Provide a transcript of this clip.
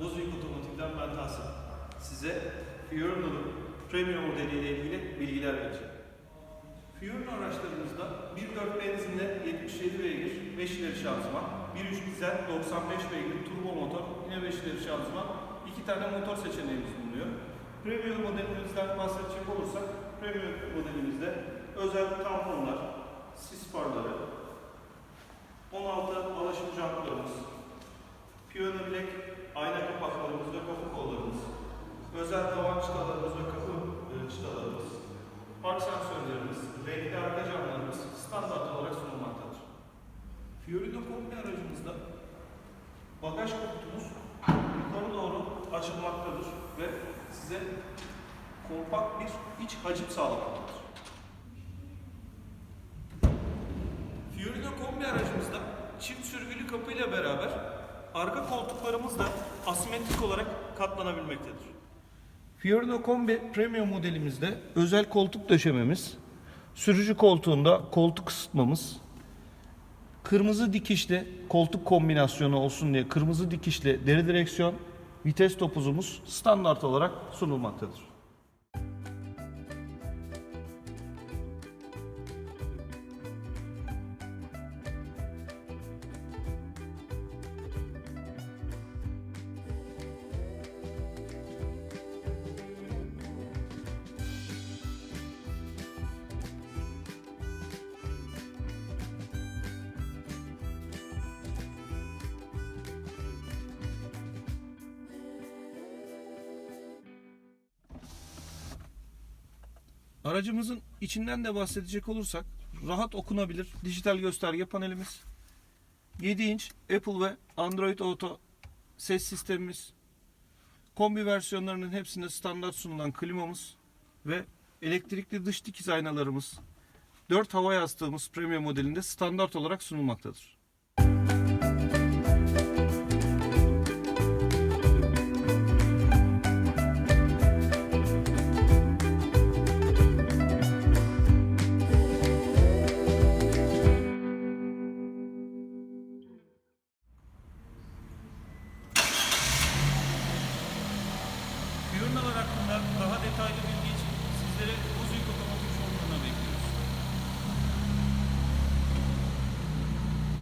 Bozüyük Otomotiv'den ben Tahsin. Size Fiorino'nun premium modeliyle ilgili bilgiler vereceğim. Fiorino araçlarımızda 1.4 benzinle 77 beygir 5 ileri şanzıman, 1.3 dizel 95 beygir turbo motor yine 5 ileri şanzıman, iki tane motor seçeneğimiz bulunuyor. Premium modelimizden bahsedecek olursak, Premium modelimizde özel tamponlar, sis farları, 16 alaşım jantlarımız, piyano bilek ayna kapaklarımız ve kapı kollarımız, özel tavan çıtalarımız ve kapı e, çıtalarımız, park sensörlerimiz, renkli arka camlarımız standart olarak sunulmaktadır. Fiorino kombi aracımızda bagaj kutumuz yukarı doğru açılmaktadır ve size kompakt bir iç hacim sağlamaktadır. Fiorino kombi aracımızda çift sürgülü kapı ile beraber arka koltuklarımız da asimetrik olarak katlanabilmektedir. Fiorino Kombi Premium modelimizde özel koltuk döşememiz, sürücü koltuğunda koltuk ısıtmamız, kırmızı dikişli koltuk kombinasyonu olsun diye kırmızı dikişli deri direksiyon, vites topuzumuz standart olarak sunulmaktadır. Aracımızın içinden de bahsedecek olursak rahat okunabilir dijital gösterge panelimiz, 7 inç Apple ve Android Auto ses sistemimiz, kombi versiyonlarının hepsinde standart sunulan klimamız ve elektrikli dış dikiz aynalarımız 4 hava yastığımız premium modelinde standart olarak sunulmaktadır. Fiorino'lar hakkında daha detaylı bilgi için sizlere Bozüyük